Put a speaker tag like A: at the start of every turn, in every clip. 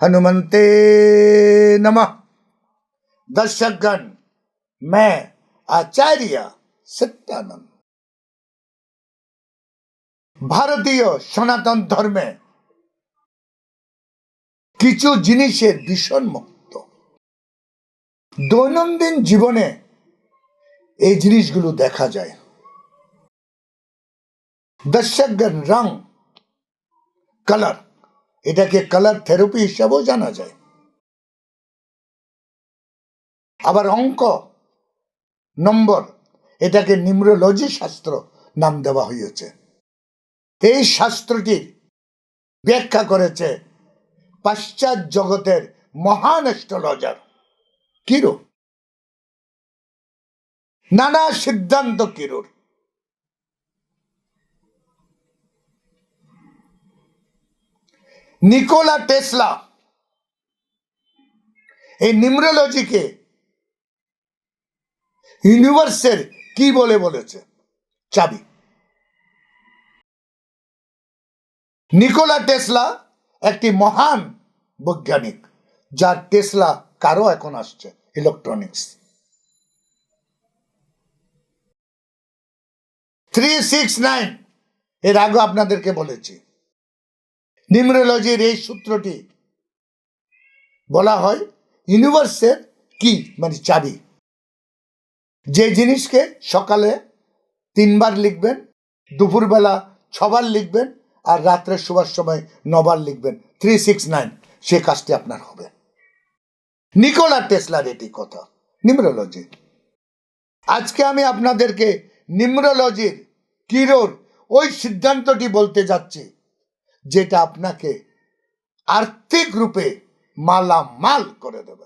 A: हनुमंते नमः दर्शकगण मैं आचार्य सत्यानंद ভারতীয় সনাতন ধর্মে কিছু জিনিসের ভীষণ মুক্ত দৈনন্দিন জীবনে এই জিনিসগুলো দেখা যায় দর্শকগণ রং কালার এটাকে কালার থেরাপি হিসাবেও জানা যায়। আবার অঙ্ক, নম্বর, এটাকে নিউমরোলজি শাস্ত্র নাম দেওয়া হয়েছে। এই শাস্ত্রটির ব্যাখ্যা করেছে পাশ্চাৎ জগতের মহান অ্যাস্ট্রোলজার কিরো নানা সিদ্ধান্ত কিরোর নিকোলা টেসলা এই নিউমরোলজিকে ইউনিভার্সের কি বলে বলেছে? চাবি। নিকোলা টেসলা একটি মহান বৈজ্ঞানিক, যার টেসলা কারও এখন আসছে ইলেকট্রনিক্স থ্রি সিক্স নাইন এর আগে আপনাদেরকে বলেছি। নিউমরোলজির এই সূত্রটি বলা হয় ইউনিভার্সের কি মানে চাবি। যে জিনিসকে সকালে তিনবার লিখবেন, দুপুরবেলা ছবার লিখবেন, আর রাত্রে শোবার সময় নবার লিখবেন থ্রি সিক্স নাইন সে কাজটি আপনার হবে। নিকোলা টেসলার এটি কথা, নিউমরোলজি। আজকে আমি আপনাদেরকে নিউমরোলজির কিরোর ওই সিদ্ধান্তটি বলতে যাচ্ছি। যেটা আপনাকে আর্থিক রূপে মালামাল করে দেবে।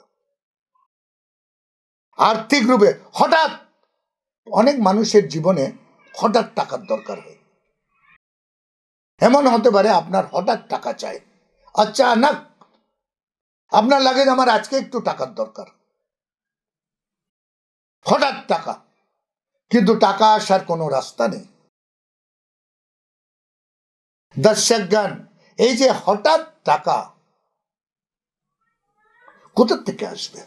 A: আর্থিক রূপে হঠাৎ অনেক মানুষের জীবনে হঠাৎ টাকার দরকার হয়। এমন হতে পারে আপনার হঠাৎ টাকা চাই অচানক আপনার লাগে আমার আজকে একটু টাকার দরকার। হঠাৎ টাকা, কিন্তু টাকা আসার কোনো রাস্তা নেই। দর্শকগণ এই যে হঠাৎ টাকা, কোথা থেকে আসবে?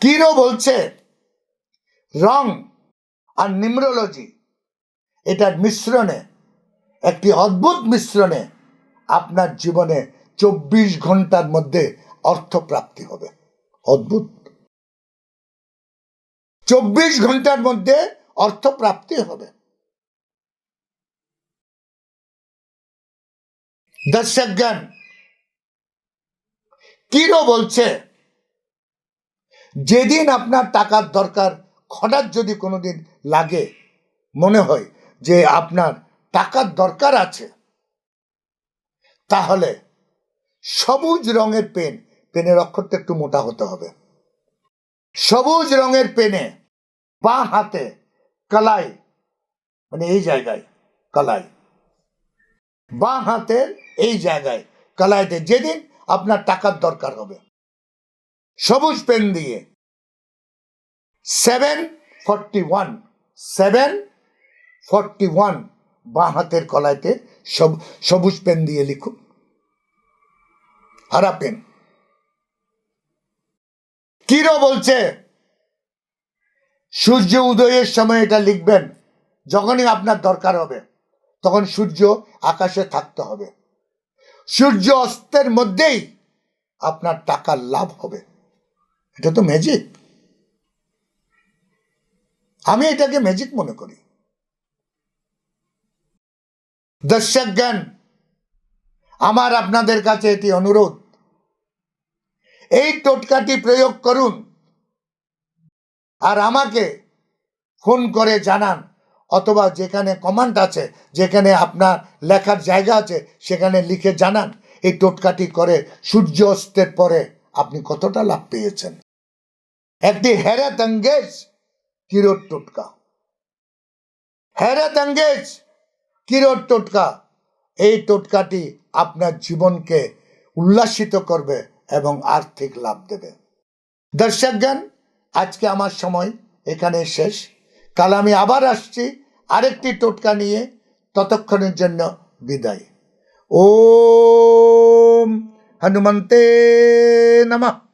A: কিরো বলছে, রং আর নিউমরোলজি এটার মিশ্রণে, একটি অদ্ভুত মিশ্রণে আপনার জীবনে চব্বিশ ঘণ্টার মধ্যে অর্থ প্রাপ্তি হবে। অদ্ভুত। চব্বিশ ঘণ্টার মধ্যে অর্থ প্রাপ্তি হবে। দর্শকগণ কিরো বলছে, যেদিন আপনার টাকার দরকার, হঠাৎ যদি কোনোদিন লাগে, মনে হয় যে আপনার টাকার দরকার আছে, তাহলে সবুজ রঙের পেন, পেনের অক্ষরটা একটু মোটা হতে হবে। সবুজ রঙের পেনে বাঁ হাতে কলাই মানে এই জায়গায় কলাই। বাঁ হাতের এই জায়গায় কলাইতে যেদিন আপনার টাকার দরকার হবে। সবুজ পেন দিয়ে seven forty one seven forty one বাঁ হাতের কলাইতে সব সবুজ পেন দিয়ে লিখুন। হারা পেন। কিরো বলছে, সূর্য উদয়ের সময় এটা লিখবেন, যখনই আপনার দরকার হবে। তখন সূর্য আকাশে থাকতে হবে। সূর্য অস্তের মধ্যেই আপনার টাকার লাভ হবে। এটা তো ম্যাজিক আমি এটাকে ম্যাজিক মনে করি। দর্শকগণ, আমার আপনাদের কাছে এটি অনুরোধ। এই টোটকাটি প্রয়োগ করুন আর আমাকে ফোন করে জানান। অথবা যেখানে কমান্ড আছে, যেখানে আপনার লেখার জায়গা আছে, সেখানে লিখে জানান। এই টোটকাটি করে সূর্য অস্তের পরে আপনি কতটা লাভ পেয়েছেন। একটি হেরাত অঙ্গেজ কিরোর টোটকা। হেরাত অঙ্গেজ কিরোর টোটকা। এই টোটকাটি আপনার জীবনকে উল্লাসিত করবে এবং আর্থিক লাভ দেবে। দর্শকগণ, আজকে আমার সময় এখানে শেষ। কাল আমি আবার আসছি। আরেকটি টোটকা নিয়ে ততক্ষণের জন্য বিদায়। ও হনুমন্তে নমঃ।